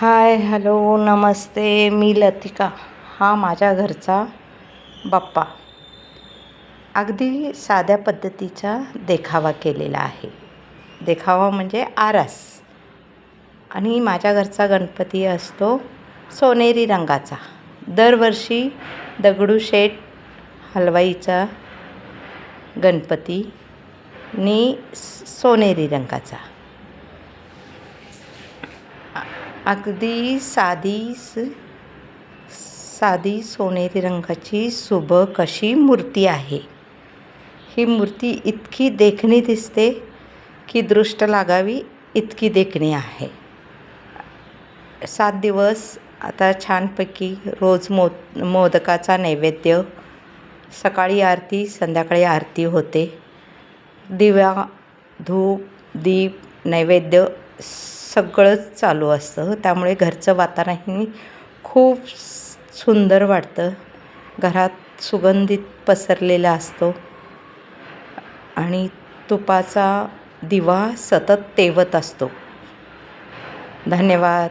Hi hello नमस्ते मी लतिका. हा माझ्या घरचा बाप्पा. अगदी साध्या पद्धतीचा देखावा केलेला आहे. देखावा म्हणजे आरास. आणि माझ्या घरचा गणपती असतो सोनेरी रंगाचा. दरवर्षी दगडूशेठ हलवाईचा गणपती नी सोनेरी रंगाचा. अगदी साधी स साधी सोनेरी रंगाची सुबक अशी मूर्ती आहे? ही मूर्ती इतकी देखणी दिसते की दृष्ट लागावी इतकी देखणी आहे. सात दिवस आता छानपैकी रोज मो मोदकाचा नैवेद्य सकाळी आरती संध्याकाळी आरती होते. दिव्या धूप दीप नैवेद्य सगळंच चालू असतं. त्यामुळे घरचं वातावरणही खूप सुंदर वाटतं. घरात सुगंधित पसरलेला असतो. आणि तुपाचा दिवा सतत तेवत असतो. धन्यवाद.